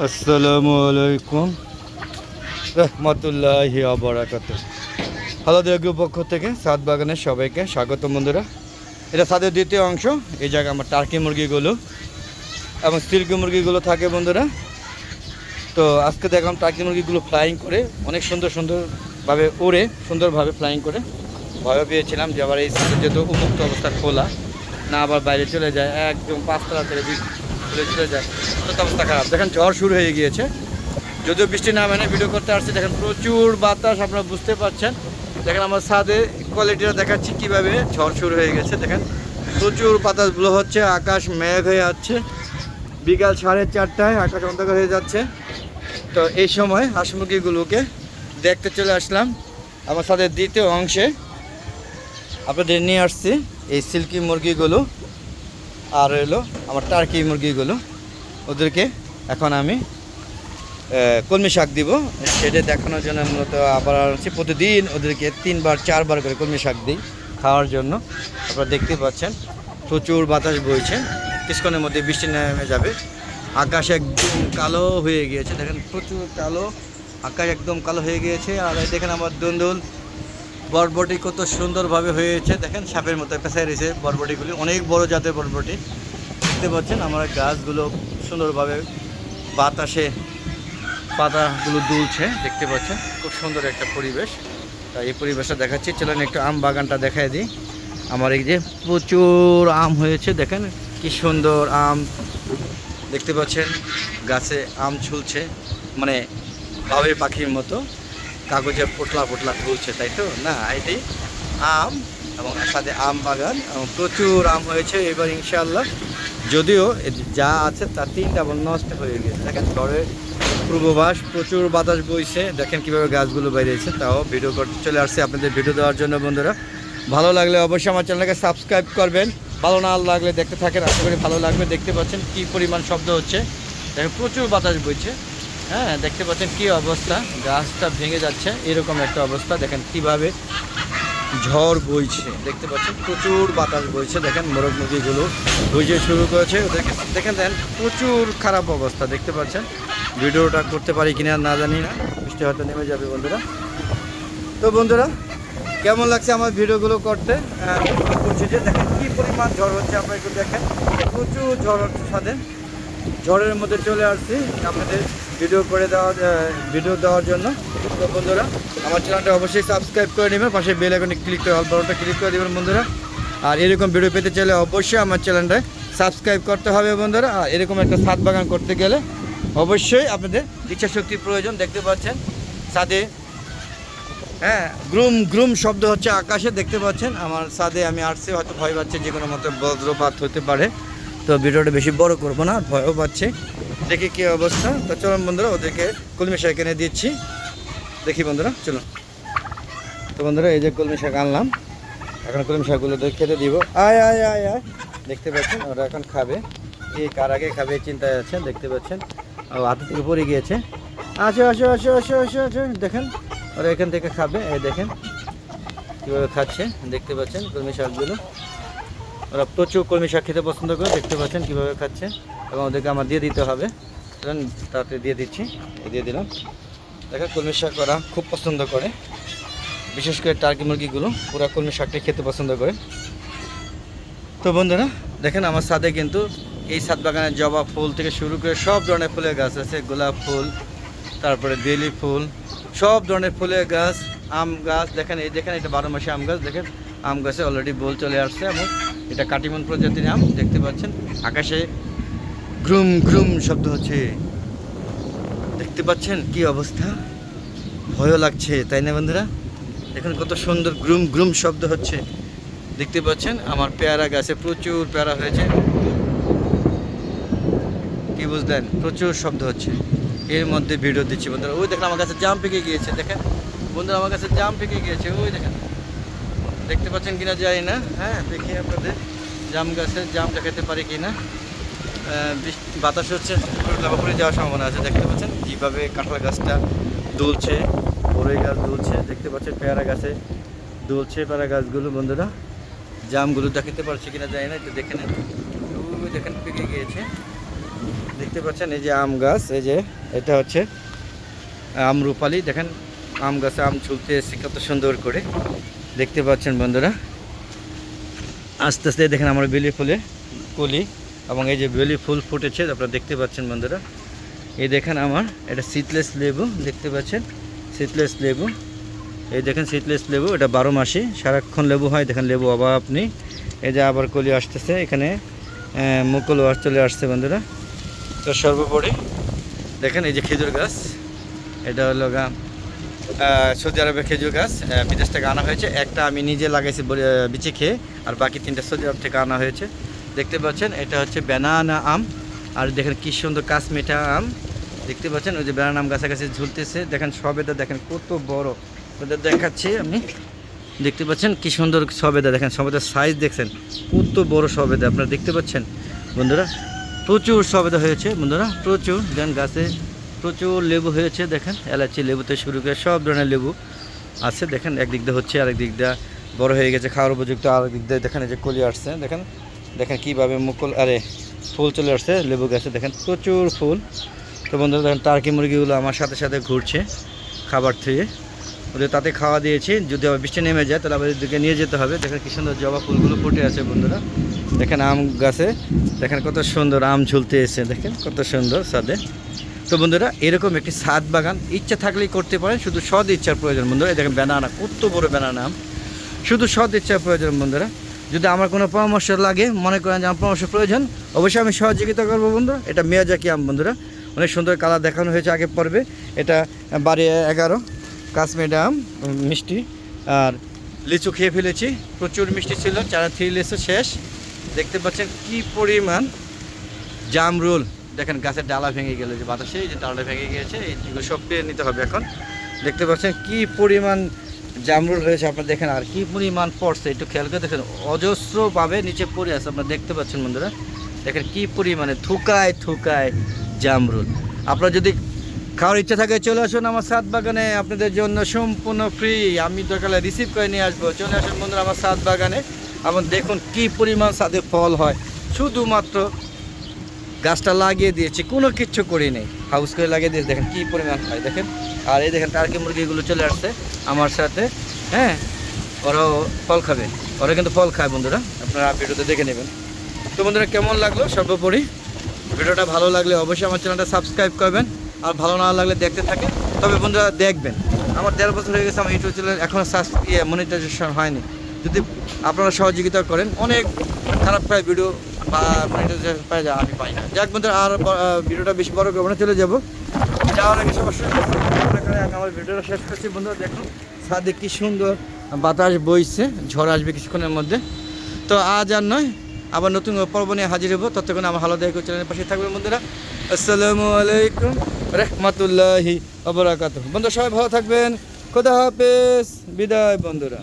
আসসালামু আলাইকুম। রহমতুল্লাহি আবরাকাত হ্যালো পক্ষ থেকে সাত বাগানের সবাইকে স্বাগত বন্ধুরা। এটা সাদের দ্বিতীয় অংশ। এই জায়গায় আমার টার্কি মুরগিগুলো এবং সিল্কি মুরগিগুলো থাকে বন্ধুরা। তো আজকে দেখলাম টার্কি মুরগিগুলো ফ্লাইং করে অনেক সুন্দর সুন্দরভাবে উড়ে, সুন্দরভাবে ফ্লাইং করে। ভয় পেয়েছিলাম যে আবার এই যেহেতু উন্মুক্ত অবস্থা খোলা, না আবার বাইরে চলে যায়, একদম পাঁচতলা থেকে দেখেন ঝড় শুরু হয়ে গিয়েছে। যদিও বৃষ্টি না মানে ভিডিও করতে আসছে, দেখেন প্রচুর বাতাস, আপনারা বুঝতে পারছেন। দেখেন আমার ছাদে কোয়ালিটিটা দেখাচ্ছি কীভাবে ঝড় শুরু হয়ে গেছে, দেখেন। প্রচুর বাতাস ব্লো হচ্ছে, আকাশ মেঘ হয়ে যাচ্ছে। বিকাল সাড়ে চারটায় আকাশ অন্ধকার হয়ে যাচ্ছে। তো এই সময় হাঁস মুরগিগুলোকে দেখতে চলে আসলাম আমার সাথে দ্বিতীয় অংশে। আপনাদের নিয়ে আসছি এই সিল্কি মুরগিগুলো। আর হলো আমার টার্কি মুরগিগুলো। ওদেরকে এখন আমি কলমি শাক দিব। সেটা দেখানোর জন্য মূলত আবার হচ্ছে প্রতিদিন ওদেরকে তিনবার, চারবার করে কলমি শাক দিই খাওয়ার জন্য। আপনারা দেখতে পাচ্ছেন, প্রচুর বাতাস বইছে। কিছুক্ষণের মধ্যে বৃষ্টি নেমে যাবে। আকাশ একদম কালো হয়ে গিয়েছে। দেখেন, প্রচুর কালো। আকাশ একদম কালো হয়ে গিয়েছে। আর দেখেন আমার দুন্দুল বরবটি কত সুন্দরভাবে হয়েছে। দেখেন, সাপের মতো পেঁচায় রয়েছে বরবটিগুলি। অনেক বড় জাতের বরবটি। দেখতে পাচ্ছেন, আমার গাছগুলো সুন্দরভাবে বাতাসে পাতাগুলো দুলছে। দেখতে পাচ্ছেন, খুব সুন্দর একটা পরিবেশ। তাই এই পরিবেশটা দেখাচ্ছি। চলেন একটু আম বাগানটা দেখাই দিই। আমার এই যে প্রচুর আম হয়েছে, দেখেন কি সুন্দর আম। দেখতে পাচ্ছেন, গাছে আম ঝুলছে মানে বাবুই পাখির মতো। কাগজে পোটলা পোটলা ঝুলছে তাই তো? না এটি আম এবং সাথে আম বাগান এবং প্রচুর আম হয়েছে এবার ইনশাআল্লাহ। যদিও যা আছে তার তিনটা বন নষ্ট হয়ে গেছে। দেখেন ঝড়ে পূর্ববাস, প্রচুর বাতাস বইছে। দেখেন কীভাবে গাছগুলো বেরিয়েছে, তাও ভিডিও করতে চলে আসছে আপনাদের ভিডিও দেওয়ার জন্য বন্ধুরা। ভালো লাগলে অবশ্যই আমার চ্যানেলকে সাবস্ক্রাইব করবেন। ভালো না লাগলে দেখতে থাকেন। আশা করি ভালো লাগবে। দেখতে পাচ্ছেন কি পরিমাণ শব্দ হচ্ছে। দেখেন প্রচুর বাতাস বইছে। হ্যাঁ দেখতে পাচ্ছেন কি অবস্থা? গাছটা ভেঙে যাচ্ছে এরকম একটা অবস্থা। দেখেন কীভাবে ঝড় বইছে। দেখতে পাচ্ছেন প্রচুর বাতাস বইছে। দেখেন মোরগ মুরগিগুলো বইতে শুরু করেছে। ওদেরকে দেখেন দেখেন প্রচুর খারাপ অবস্থা। দেখতে পাচ্ছেন ভিডিওটা করতে পারি কিনা না জানি না। বৃষ্টি হয়তো নেমে যাবে বন্ধুরা। তো বন্ধুরা কেমন লাগছে আমার ভিডিওগুলো করতে? আহ, করছি যে দেখেন কী পরিমাণ ঝড় হচ্ছে আপনারা একটু দেখেন। প্রচুর ঝড় হচ্ছে সাথে। ঝড়ের মধ্যে চলে আসছি। আপনাদের ভিডিও করে দেওয়া ভিডিও দেওয়ার জন্য। বন্ধুরা, আমার চ্যানেলটা অবশ্যই সাবস্ক্রাইব করে নেবেন। পাশে বেল আইকনে ক্লিক করে অল বাটনটা ক্লিক করে দেবেন বন্ধুরা। আর এরকম ভিডিও পেতে চাইলে অবশ্যই আমার চ্যানেলটা সাবস্ক্রাইব করতে হবে বন্ধুরা। আর এরকম একটা ছাদ বাগান করতে গেলে অবশ্যই আপনাদের ইচ্ছা শক্তির প্রয়োজন, দেখতে পাচ্ছেন? ছাদে হ্যাঁ গ্রুম গ্রুম শব্দ হচ্ছে আকাশে, দেখতে পাচ্ছেন? আমার ছাদে আমি আসছি, হয়তো ভয় পাচ্ছে যে কোনো মতো বজ্রপাত হতে পারে। তো ভিডিওটা বেশি বড় করব না, ভয়ও পাচ্ছে। দেখি কী অবস্থা। তো চলুন বন্ধুরা, ওদেরকে কলমি শাক এনে দিচ্ছি। দেখি বন্ধুরা, চলুন। তো বন্ধুরা, এই যে কলমি শাক আনলাম। এখন কলমি শাকগুলো খেতে দিব। আয় আয় আয় আয়। দেখতে পাচ্ছেন, ওরা এখন খাবে। এই কার আগে খাবে চিন্তায় আছেন, দেখতে পাচ্ছেন। ও, হাতে থেকে পড়ে গিয়েছে। আসো আসো আসো আসো আসো আসো, দেখেন। ওরা এখান থেকে খাবে, এই দেখেন। কীভাবে খাচ্ছে, দেখতে পাচ্ছেন কলমি শাকগুলো। ওরা প্রচুর কলমি শাক খেতে পছন্দ করে, দেখতে পাচ্ছেন কীভাবে খাচ্ছে। এবং ওদেরকে আমার দিয়ে দিতে হবে। তাতে দিয়ে দিচ্ছি দিয়ে দিলাম। দেখেন কলমি শাক ওরা খুব পছন্দ করে। বিশেষ করে টার্কি মুরগিগুলো পুরা কলমি শাকটাই খেতে পছন্দ করে। তো বন্ধুরা, দেখেন আমার সাথে কিন্তু এই ছাদ বাগানে জবা ফুল থেকে শুরু করে সব ধরনের ফুলের গাছ আছে। গোলাপ ফুল, তারপরে বেলি ফুল, সব ধরনের ফুলের গাছ, আম গাছ, দেখেন এই দেখেন এটা বারো মাসে আম গাছ, দেখেন আম গাছে অলরেডি বোল চলে আসছে। এবং এটা কাটিমন প্রজাতির আম, দেখতে পাচ্ছেন। আকাশে গ্রুম গ্রুম শব্দ হচ্ছে। দেখতে পাচ্ছেন কি অবস্থা? ভয়ও লাগছে, তাই না বন্ধুরা? দেখুন কত সুন্দর গ্রুম গ্রুম শব্দ হচ্ছে। দেখতে পাচ্ছেন, আমার পেয়ারা গাছে প্রচুর পেয়ারা হয়েছে। কি বুঝলেন? প্রচুর শব্দ হচ্ছে। এর মধ্যে ভিডিও দিচ্ছি বন্ধুরা। ওই দেখেন, আমার কাছে জাম পেকে গিয়েছে, দেখেন। বন্ধুরা, আমার কাছে জাম পেকে গিয়েছে, ওই দেখেন। দেখতে পাচ্ছেন কিনা জানি না? হ্যাঁ দেখি আপনাদের। জাম গাছে জামটা খেতে পারি কিনা। বাতাস হচ্ছে লাভাপুরে যাওয়ার সম্ভাবনা আছে। দেখতে পাচ্ছেন কীভাবে কাঁঠাল গাছটা দুলছে, বড়ই গাছ দুলছে। দেখতে পাচ্ছেন পেয়ারা গাছে দুলছে পেয়ারা গাছগুলো, বন্ধুরা। জামগুলো দেখাতে পারছি কিনা জানি না, একটু দেখে নেন। দেখেন পেকে গিয়েছে। দেখতে পাচ্ছেন এই যে আম গাছ, এই যে এটা হচ্ছে আম রূপালি। দেখেন, আম গাছে আম ঝুলতে এসে কত সুন্দর করে। দেখতে পাচ্ছেন বন্ধুরা। আস্তে আস্তে দেখেন আমার বেলি ফুলে কলি এবং এই যে বেলি ফুল ফুটেছে আপনারা দেখতে পাচ্ছেন বন্ধুরা। এই দেখেন আমার এটা সিটলেস লেবু দেখতে পাচ্ছেন? সিটলেস লেবু। এই দেখেন সিটলেস লেবু এটা বারো মাসি সারাক্ষণ লেবু হয়। দেখেন লেবু অভাব আপনি এই যে আবার কলি আসতেছে এখানে আহ, মুকুল ওয়াশ চলে আসছে বন্ধুরা। তো সর্বোপরি দেখেন এই যে খেজুর গাছ এটা হলো গা সৌদি আরবের খেজুর গাছ বিদেশ থেকে আনা হয়েছে। একটা আমি নিজে লাগাইছি বিচে খেয়ে, আর বাকি তিনটা সৌদি আরব থেকে আনা হয়েছে। দেখতে পাচ্ছেন, এটা হচ্ছে ব্যানানা আম। আর দেখেন কি সুন্দর কাশ্মীঠা আম। দেখতে পাচ্ছেন, ওই যে ব্যানানা আম গাছাগাছি ঝুলতেছে। দেখেন সবেদা দেখেন কত বড়। ওদের দেখাচ্ছি আমি। দেখতে পাচ্ছেন কি সুন্দর সবেদা দেখেন সবেদার সাইজ দেখছেন। কত বড় সবেদা আপনারা দেখতে পাচ্ছেন। বন্ধুরা, প্রচুর সবেদা হয়েছে। বন্ধুরা, প্রচুর দেন গাছে। প্রচুর লেবু হয়েছে, দেখেন, এলাচি লেবুতে শুরু করে সব ধরনের লেবু আছে, দেখেন, একদিক দিয়ে হচ্ছে আরেক দিক দিয়ে বড় হয়ে গেছে, খাওয়ার উপযুক্ত আরেক দিক দিয়ে, দেখেন যে কলি আসছে, দেখেন দেখেন কীভাবে মুকুল আরে, ফুল চলে আসছে, লেবু গাছে, দেখেন, প্রচুর ফুল। তো বন্ধুরা, দেখেন, টার্কি মুরগিগুলো আমার সাথে সাথে ঘুরছে খাবার থেকে ওদের তাতে খাওয়া দিয়েছি, যদি আবার বৃষ্টি নেমে যায়, তাহলে আবার এদিকে নিয়ে যেতে হবে। দেখেন কি সুন্দর জবা ফুলগুলো ফুটে আছে, বন্ধুরা। দেখেন, আম গাছে, দেখেন, কত সুন্দর আম ঝুলতে এসে, দেখেন, কত সুন্দর সাদে। তো বন্ধুরা, এরকম একটি সাদ বাগান ইচ্ছা থাকলেই করতে পারেন, শুধু সদ ইচ্ছার প্রয়োজন বন্ধুরা। দেখেন ব্যানানা, কত বড় ব্যানানা শুধু সদ ইচ্ছার প্রয়োজন বন্ধুরা। যদি আমার কোনো পরামর্শ লাগে, মনে করেন যে আমার পরামর্শ প্রয়োজন, অবশ্যই আমি সহযোগিতা করব বন্ধুরা। এটা মেয়াজাকি আম বন্ধুরা। অনেক সুন্দর কালার দেখানো হয়েছে আগে পর্বে। এটা বাড়ি এগারো, কাশ্মীর আম মিষ্টি। আর লিচু খেয়ে ফেলেছি। প্রচুর মিষ্টি ছিল, চারা থ্রি লিচু শেষ। দেখতে পাচ্ছেন কি পরিমাণ জামরুল। দেখেন গাছের ডালা ভেঙে গেল, যে বাতাসে যে ডালা ভেঙে গিয়েছে সব পেয়ে নিতে হবে এখন। দেখতে পাচ্ছেন কি পরিমাণ জামরুল হয়েছে আপনারা দেখেন, আর কি পরিমাণ পড়ছে, একটু খেয়াল করে দেখেন, অজস্রভাবে নিচে পড়ে আছে আপনারা দেখতে পাচ্ছেন বন্ধুরা। দেখেন কি পরিমাণে থুকায় থুকায় জামরুল। আপনারা যদি খাওয়ার ইচ্ছা থাকে, চলে আসুন আমার সাত বাগানে, আপনাদের জন্য সম্পূর্ণ ফ্রি আমি দরকার রিসিভ করে নিয়ে আসব। চলে আসুন বন্ধুরা আমার সাত বাগানে। এবং দেখুন কি পরিমাণ সাথে ফল হয়। শুধুমাত্র গাছটা লাগিয়ে দিয়েছে, কোনো কিচ্ছু করি নেই হাউস করে লাগিয়ে দিয়েছে, দেখেন কী পরিমাণ হয়, দেখেন। আর এই দেখেন টার্কি মুরগিগুলো চলে আসছে আমার সাথে হ্যাঁ? ওরাও ফল খাবে, ওরা কিন্তু ফল খায় বন্ধুরা, আপনারা ভিডিওতে দেখে নেবেন। তো বন্ধুরা, কেমন লাগল? সর্বোপরি ভিডিওটা ভালো লাগলে অবশ্যই আমার চ্যানেলটা সাবস্ক্রাইব করবেন, আর ভালো না লাগলে দেখতে থাকেন। তবে বন্ধুরা, দেখবেন, আমার দেড় বছর হয়ে গেছে আমার ইউটিউব চ্যানেল এখনও সাবস ইয়ে মনিটাইজেশন হয়নি। যদি আপনারা সহযোগিতা করেন, অনেক খারাপ খারাপ ভিডিও যায় আমি পাই না। যাক বন্ধুরা, আর বেশি বড় চলে যাব। যাওয়ার আমার শেষ করছি। বন্ধুরা, দেখুন সুন্দর বাতাস বইছে, ঝড় আসবে কিছুক্ষণের মধ্যে। তো আজ আর নয়, আবার নতুন পর্ব নিয়ে হাজির হব। ততক্ষণ আমার ভালো দেখো চ্যানেলের পাশে থাকবে বন্ধুরা। আসসালামু আলাইকুম রহমতুল্লাহি আবরাকাত বন্ধুরা, সবাই ভালো থাকবেন। খোদা হাফেজ। বিদায়, বন্ধুরা।